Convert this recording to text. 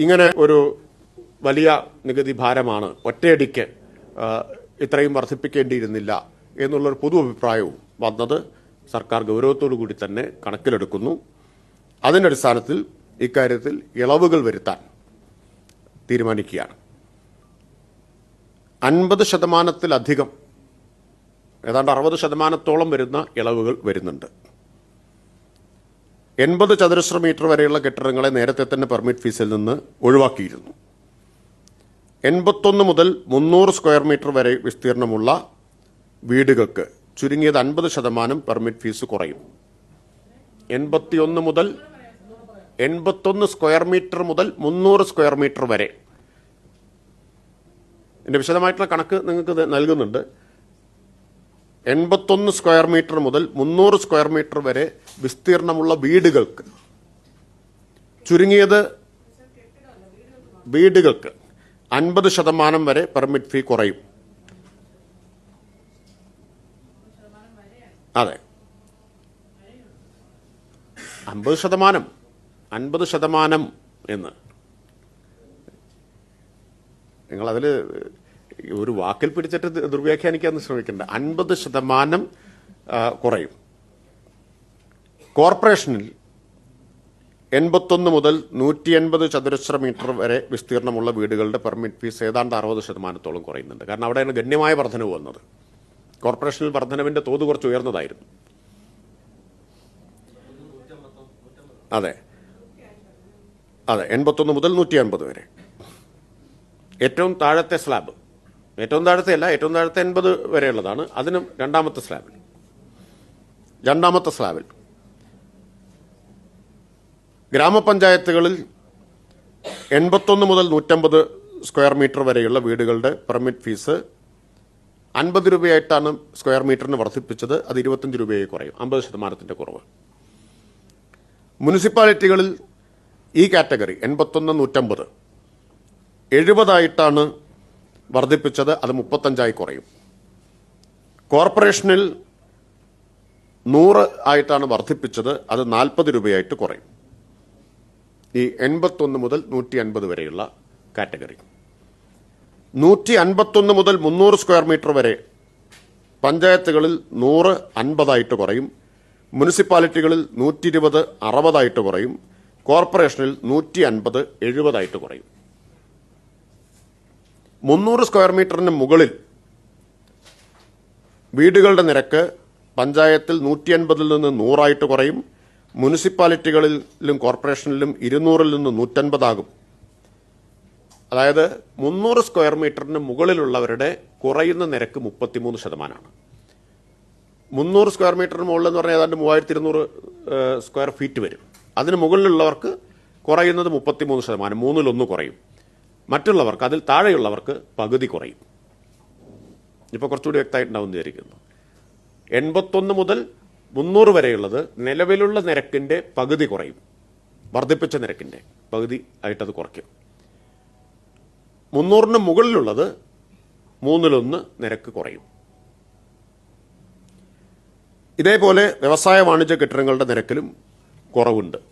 ഇങ്ങനെ ഒരു വലിയ നികുതി ഭാരമാണ് ഒറ്റയടിക്ക് ഇത്രയും വർദ്ധിപ്പിക്കേണ്ടിയിരുന്നില്ല എന്നുള്ളൊരു പൊതു അഭിപ്രായവും വന്നത് സർക്കാർ ഗൗരവത്തോടു കൂടി തന്നെ കണക്കിലെടുക്കുന്നു. അതിന്റെ അടിസ്ഥാനത്തിൽ ഇക്കാര്യത്തിൽ ഇളവുകൾ വരുത്താൻ തീരുമാനിക്കുകയാണ്. അൻപത് ശതമാനത്തിലധികം ഏതാണ്ട് അറുപത് ശതമാനത്തോളം വരുന്ന ഇളവുകൾ വരുന്നുണ്ട്. എൺപത് ചതുരശ്ര മീറ്റർ വരെയുള്ള കെട്ടിടങ്ങളെ നേരത്തെ തന്നെ പെർമിറ്റ് ഫീസിൽ നിന്ന് ഒഴിവാക്കിയിരുന്നു. എൺപത്തൊന്ന് മുതൽ മുന്നൂറ് സ്ക്വയർ മീറ്റർ വരെ വിസ്തീർണമുള്ള വീടുകൾക്ക് ചുരുങ്ങിയത് അൻപത് ശതമാനം പെർമിറ്റ് ഫീസ് കുറയും. എൺപത്തിയൊന്ന് മുതൽ എൺപത്തൊന്ന് സ്ക്വയർ മീറ്റർ മുതൽ മുന്നൂറ് സ്ക്വയർ മീറ്റർ വരെ. എന്റെ വിശദമായിട്ടുള്ള കണക്ക് നിങ്ങൾക്ക് നൽകുന്നുണ്ട്. എൺപത്തൊന്ന് സ്ക്വയർ മീറ്റർ മുതൽ മുന്നൂറ് സ്ക്വയർ മീറ്റർ വരെ വിസ്തീർണമുള്ള വീടുകൾക്ക്. ചുരുങ്ങിയത് വീടുകൾക്ക് അൻപത് ശതമാനം വരെ പെർമിറ്റ് ഫീ കുറയും. അതെ. അമ്പത് ശതമാനം. അൻപത് ശതമാനം എന്ന്. നിങ്ങളതിൽ ഒരു വാക്കിൽ പിടിച്ചിട്ട് ദുർവ്യാഖ്യാനിക്കാൻ ശ്രമിക്കേണ്ട. അൻപത് ശതമാനം കുറയും. കോർപ്പറേഷനിൽ എൺപത്തൊന്ന് മുതൽ നൂറ്റി എൺപത് ചതുരശ്ര മീറ്റർ വരെ വിസ്തീർണമുള്ള വീടുകളുടെ പെർമിറ്റ് ഫീസ് ഏതാണ്ട് അറുപത് ശതമാനത്തോളം കുറയുന്നുണ്ട്. കാരണം അവിടെയാണ് ഗണ്യമായ വർധനവ് വന്നത്. കോർപ്പറേഷനിൽ വർധനവിന്റെ തോത് കുറച്ച് ഉയർന്നതായിരുന്നു. അതെ. അതെ എൺപത്തൊന്ന് മുതൽ നൂറ്റി അൻപത് വരെ. ഏറ്റവും താഴത്തെ സ്ലാബ്. ഏറ്റവും താഴത്തെ അല്ല ഏറ്റവും താഴത്തെ എൺപത് വരെയുള്ളതാണ്. അതിനും രണ്ടാമത്തെ സ്ലാബിൽ. രണ്ടാമത്തെ സ്ലാബിൽ. ഗ്രാമപഞ്ചായത്തുകളിൽ എൺപത്തൊന്ന് മുതൽ നൂറ്റമ്പത് സ്ക്വയർ മീറ്റർ വരെയുള്ള വീടുകളുടെ പെർമിറ്റ് ഫീസ് അൻപത് രൂപയായിട്ടാണ് സ്ക്വയർ മീറ്ററിന് വർദ്ധിപ്പിച്ചത്. അത് ഇരുപത്തഞ്ച് രൂപയായി കുറയും. അമ്പത് ശതമാനത്തിന്റെ കുറവ്. മുനിസിപ്പാലിറ്റികളിൽ ഈ കാറ്റഗറി എൺപത്തൊന്ന് നൂറ്റമ്പത് എഴുപതായിട്ടാണ് വർദ്ധിപ്പിച്ചത് അത് മുപ്പത്തഞ്ചായി കുറയും. കോർപ്പറേഷനിൽ നൂറ് ആയിട്ടാണ് വർദ്ധിപ്പിച്ചത് അത് നാൽപ്പത് രൂപയായിട്ട് കുറയും. ഈ എൺപത്തൊന്ന് മുതൽ നൂറ്റി അൻപത് വരെയുള്ള കാറ്റഗറി. നൂറ്റി അൻപത്തൊന്ന് മുതൽ മുന്നൂറ് സ്ക്വയർ മീറ്റർ വരെ പഞ്ചായത്തുകളിൽ നൂറ് അൻപതായിട്ട് കുറയും. മുനിസിപ്പാലിറ്റികളിൽ നൂറ്റി ഇരുപത് അറുപതായിട്ട് കുറയും. കോർപ്പറേഷനിൽ നൂറ്റി അൻപത് എഴുപതായിട്ട് കുറയും. മുന്നൂറ് സ്ക്വയർ മീറ്ററിന് മുകളിൽ വീടുകളുടെ നിരക്ക് പഞ്ചായത്തിൽ നൂറ്റി അൻപതിൽ നിന്ന് നൂറായിട്ട് കുറയും. മുനിസിപ്പാലിറ്റികളിലും കോർപ്പറേഷനിലും ഇരുന്നൂറിൽ നിന്ന് നൂറ്റൻപതാകും. അതായത് മുന്നൂറ് സ്ക്വയർ മീറ്ററിന് മുകളിലുള്ളവരുടെ കുറയുന്ന നിരക്ക് മുപ്പത്തിമൂന്ന് ശതമാനമാണ്. മുന്നൂറ് സ്ക്വയർ മീറ്ററിന് മുകളിൽ എന്ന് പറഞ്ഞാൽ ഏതാണ്ട് മൂവായിരത്തി ഇരുന്നൂറ് സ്ക്വയർ ഫീറ്റ് വരും. അതിന് മുകളിലുള്ളവർക്ക് കുറയുന്നത് മുപ്പത്തിമൂന്ന് ശതമാനം മൂന്നിലൊന്ന് കുറയും. മറ്റുള്ളവർക്ക് അതിൽ താഴെയുള്ളവർക്ക് പകുതി കുറയും. ഇപ്പോൾ കുറച്ചുകൂടി വ്യക്തമായിട്ടുണ്ടാവും വിചാരിക്കുന്നു. എൺപത്തൊന്ന് മുതൽ മുന്നൂറ് വരെയുള്ളത് നിലവിലുള്ള നിരക്കിന്റെ പകുതി കുറയും. വർദ്ധിപ്പിച്ച നിരക്കിന്റെ പകുതി ആയിട്ടത് കുറയ്ക്കും. മുന്നൂറിന് മുകളിലുള്ളത് മൂന്നിലൊന്ന് നിരക്ക് കുറയും. ഇതേപോലെ വ്യവസായ വാണിജ്യ കെട്ടിടങ്ങളുടെ നിരക്കിലും കുറവുണ്ട്.